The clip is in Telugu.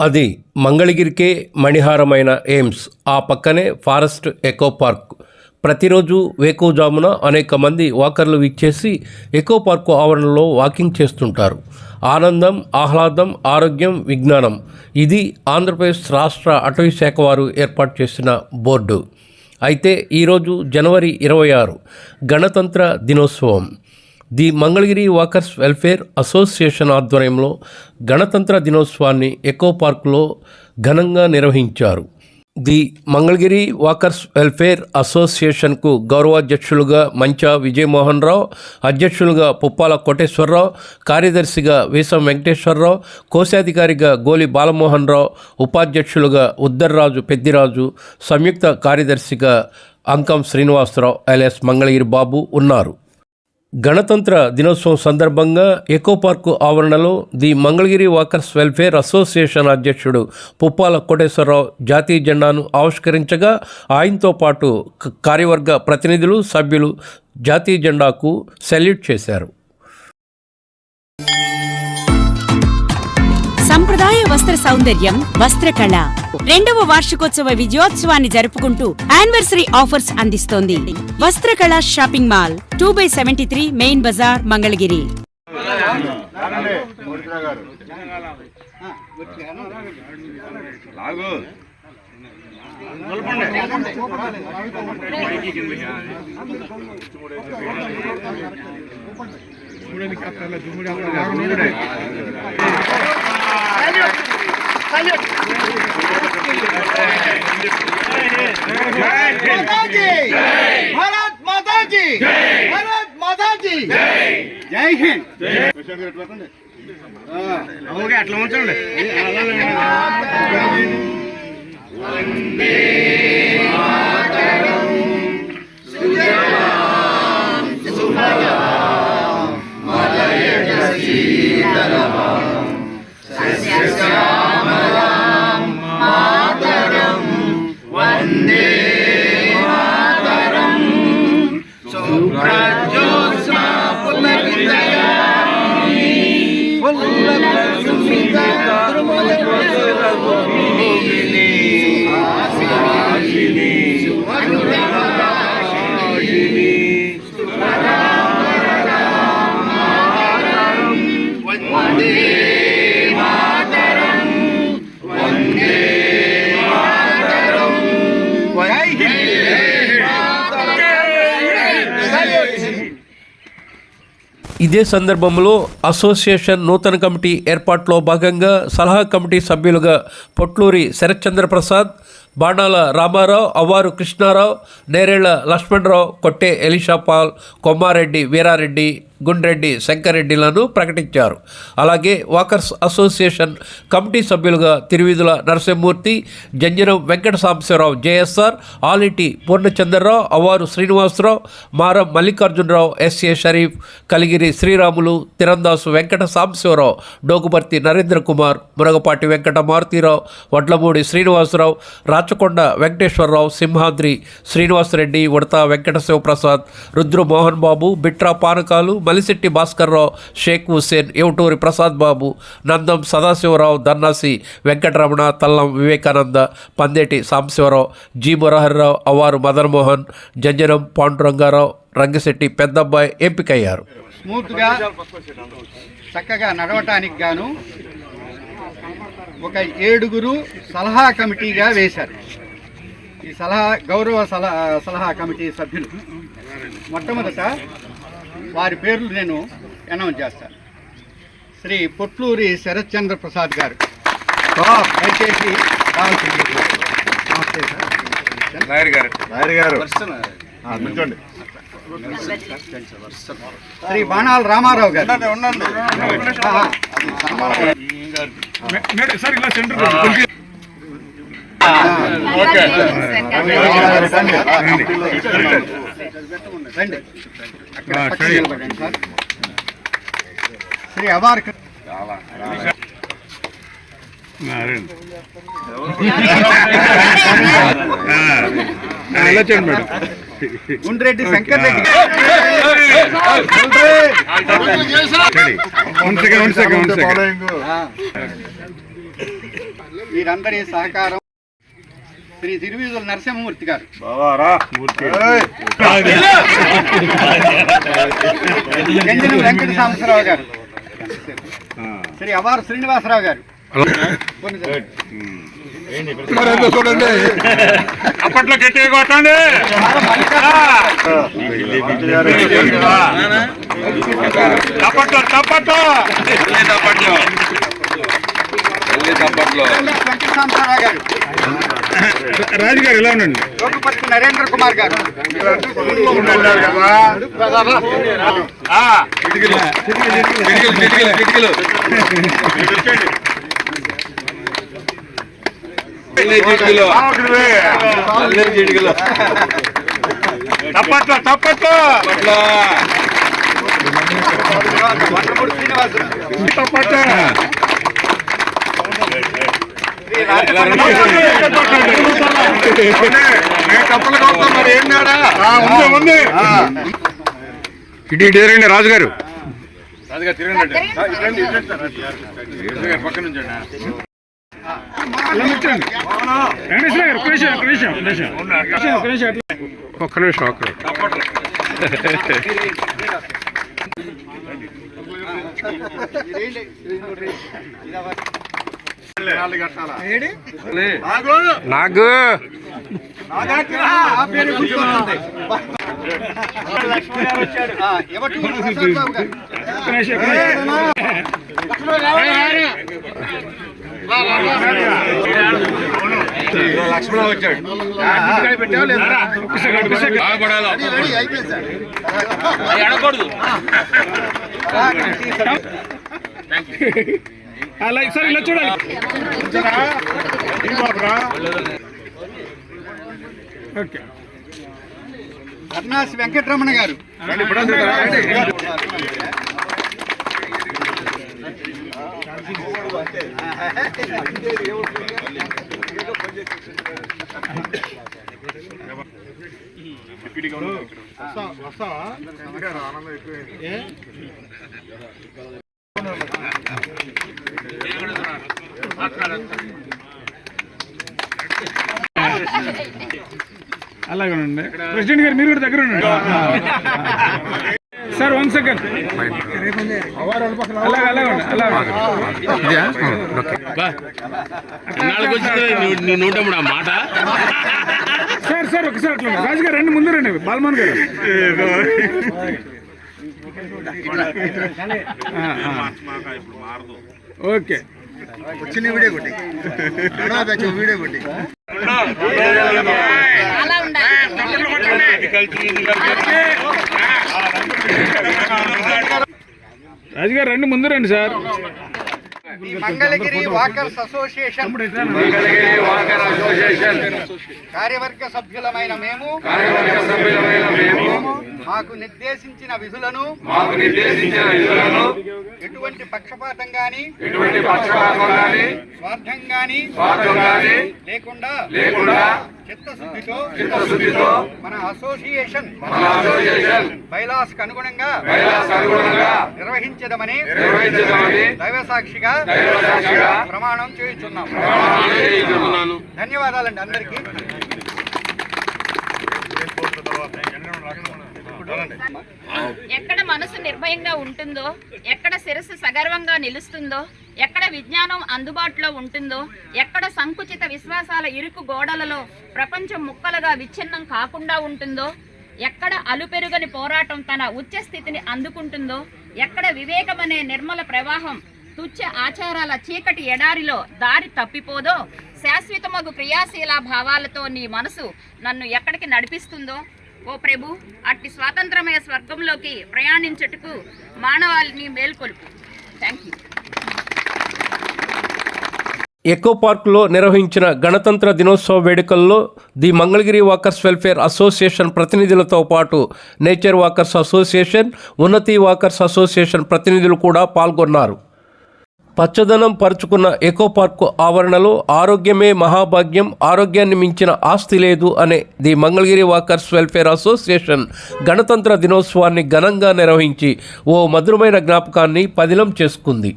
అది మంగళగిరికే మణిహారమైన ఎయిమ్స్. ఆ పక్కనే ఫారెస్ట్ ఎకో పార్క్. ప్రతిరోజు వేకోజామున అనేక మంది వాకర్లు విచ్చేసి ఎకో పార్కు ఆవరణలో వాకింగ్ చేస్తుంటారు. ఆనందం ఆహ్లాదం ఆరోగ్యం విజ్ఞానం. ఇది ఆంధ్రప్రదేశ్ రాష్ట్ర అటవీ శాఖ వారు ఏర్పాటు చేసిన బోర్డు. అయితే ఈరోజు జనవరి ఇరవై ఆరు. గణతంత్ర దినోత్సవం. The Mangalagiri walkers welfare association ఆధ్వర్యంలో గణతంత్ర దినోత్సవాన్ని ఎకో పార్కులో ఘనంగా నిర్వహించారు. ది మంగళగిరి వాకర్స్ వెల్ఫేర్ అసోసియేషన్కు గౌరవాధ్యక్షులుగా మంచా విజయమోహన్ రావు అధ్యక్షులుగా పుప్పాల కోటేశ్వరరావు కార్యదర్శిగా వీసం వెంకటేశ్వరరావు కోశాధికారిగా గోలి బాలమోహన్ రావు ఉపాధ్యక్షులుగా ఉద్దర్రాజు పెద్దిరాజు సంయుక్త కార్యదర్శిగా అంకం శ్రీనివాసరావు ఎల్ఎస్ మంగళగిరి బాబు ఉన్నారు. గణతంత్ర దినోత్సవం సందర్భంగా ఎకో పార్కు ఆవరణలో the Mangalagiri walkers welfare association అధ్యక్షుడు పుప్పాల కోటేశ్వరరావు జాతీయ జెండాను ఆవిష్కరించగా ఆయనతో పాటు కార్యవర్గ ప్రతినిధులు సభ్యులు జాతీయ జెండాకు సెల్యూట్ చేశారు. సౌందర్యం వస్త్రకళ. రెండవ వార్షికోత్సవ విజయోత్సవాన్ని జరుపుకుంటూ యానివర్సరీ ఆఫర్స్ అందిస్తోంది. Vastrakala shopping mall two by seventy three main Bazar Mangalagiri. చూడండి భారత్ మాతాజీ భారత్ మాతాజీ జై హింద్ ఓకే అట్లా ఉంచండి వందే ఇదే సందర్భంలో అసోసియేషన్ నూతన కమిటీ ఏర్పాటులో భాగంగా సలహా కమిటీ సభ్యులుగా పొట్లూరి శరత్చంద్ర ప్రసాద్ బాణాల రామారావు అవ్వారు కృష్ణారావు నేరేళ్ళ లక్ష్మణరావు కొట్టే ఎలిషాపాల్ కొమ్మారెడ్డి వీరారెడ్డి గుండ్రెడ్డి శంకరెడ్డిలను ప్రకటించారు. అలాగే వాకర్స్ అసోసియేషన్ కమిటీ సభ్యులుగా Tiruvidhula Narasimhamurthy Janjanam Venkata Sambasivarao JSR Aliti Purnachandrarao Avvaru Srinivasarao Maram Mallikarjunarao SA Sharif Kaligiri Sriramulu Tirandasu Venkata Sambasivarao Dokuparthi Narendra Kumar Muragapati Venkata Marutirao Vadlamudi Srinivasarao Rachakonda Venkateswararao Simhadri Srinivasareddy Udatha Venkata Sivaprasad Rudramohan Babu Bitra Panakalu Malisetti Bhaskarrao Shaik Hussain Evaturi Prasad Babu Nandam Sadasivarao Dannasi Venkataramana Tallam Vivekananda Pandeti Sambasivarao G Muraharrao Avaru Madanmohan Janjanam Pandurangarao Rangasetti Peddabbayi ఎంపికయ్యారు. స్మూత్గా చక్కగా నడవటానికి గాను ఒక ఏడుగురు సలహా కమిటీగా వేశారు. ఈ సలహా గౌరవ సలహా సలహా కమిటీ సభ్యులు. మొట్టమొదట వారి పేర్లు నేను అనౌన్స్ చేస్తాను శ్రీ పొట్లూరి శరత్చంద్ర ప్రసాద్ గారు దయచేసి నమస్తే సార్ గారు గారు శ్రీ బాణాల రామారావు గారు ఆహా. రండి. గుండ్రెడ్డి శంకర్ రెడ్డి. వీరందరి సహకారం శ్రీ తిరువీధుల నరసింహమూర్తి గారు. బావారా. మూర్తి. గంజన వెంకట సాంబశివరావు గారు. శ్రీ అవారు శ్రీనివాసరావు గారు. చూడండి? అప్పట్లో గట్టిగా కొట్టండి. తప్పట్లో తప్పట్లో వెంకట సాంబశివరావు గారు రాజు గారు ఇలా ఉండండి? లోకపతి నరేంద్ర కుమార్ గారు. తప్పట్లో. తప్పట్లో. తప్పట్లో. ఇటు ఇటు ఎదురండి రాజుగారు రాజుగారు. తిరగండి పక్కన నుంచి ఒక్క నిమిషం ఒక్క నాకు ఆ పేరు గుర్తుకొస్తుంది. ఆ, ఎవటూరు ప్రసాద్ బాబు గారు. లక్ష్మణ వచ్చాడు అది రెడీ అయిపోయింది సార్. గారు అలాగేనండి ప్రెసిడెంట్ గారు మీరు కూడా దగ్గర ఉండండి. సార్ వన్ సెకండ్ అలాగే అలాగే అలాగే ఆ మాట? సార్ సార్ ఒకసారి అట్లా రాజు గారు రండి ముందు రండి. బాల్మాన్ గారు. ఓకే. చిన్న వీడియో కొట్టి. వీడియో కొట్టి. రాజు గారు రండి ముందు రండి సార్. Mangalagiri walkers association. కార్యవర్గ సభ్యులమైన మేము. మాకు నిర్దేశించిన విధులను. ఎటువంటి పక్షపాతం గాని స్వార్థం గాని లేకుండా చిత్తశుద్ధితో మన అసోసియేషన్ బైలాస్ అనుగుణంగా నిర్వహించదమని దైవ సాక్షిగా ప్రమాణం చేయుచున్నాం. ధన్యవాదాలండి అందరికీ. ఎక్కడ మనసు నిర్భయంగా ఉంటుందో ఎక్కడ శిరస్సు సగర్వంగా నిలుస్తుందో ఎక్కడ విజ్ఞానం అందుబాటులో ఉంటుందో ఎక్కడ సంకుచిత విశ్వాసాల ఇరుకు గోడలలో ప్రపంచం ముక్కలుగా విచ్ఛిన్నం కాకుండా ఉంటుందో ఎక్కడ అలుపెరుగని పోరాటం తన ఉచ్చ స్థితిని అందుకుంటుందో ఎక్కడ వివేకమనే నిర్మల ప్రవాహం తుచ్చ ఆచారాల చీకటి ఎడారిలో దారి తప్పిపోదో శాశ్వతమగు క్రియాశీల భావాలతో నీ మనసు నన్ను ఎక్కడికి నడిపిస్తుందో ఓ ప్రభు అట్టి స్వాతంత్రమయ స్వర్గంలోకి ప్రయాణించటకు మానవాళిని మేల్కొల్పు. థ్యాంక్ యూ ఎకో పార్క్లో నిర్వహించిన గణతంత్ర దినోత్సవ వేడుకల్లో the Mangalagiri walkers welfare association ప్రతినిధులతో పాటు nature walkers association Unnathi walkers association ప్రతినిధులు కూడా పాల్గొన్నారు. పచ్చదనం పరుచుకున్న ఎకో పార్కు ఆవరణలో ఆరోగ్యమే మహాభాగ్యం ఆరోగ్యాన్ని మించిన ఆస్తి లేదు అనే the Mangalagiri walkers welfare association గణతంత్ర దినోత్సవాన్ని ఘనంగా నిర్వహించి ఓ మధురమైన జ్ఞాపకాన్ని పదిలం చేసుకుంది.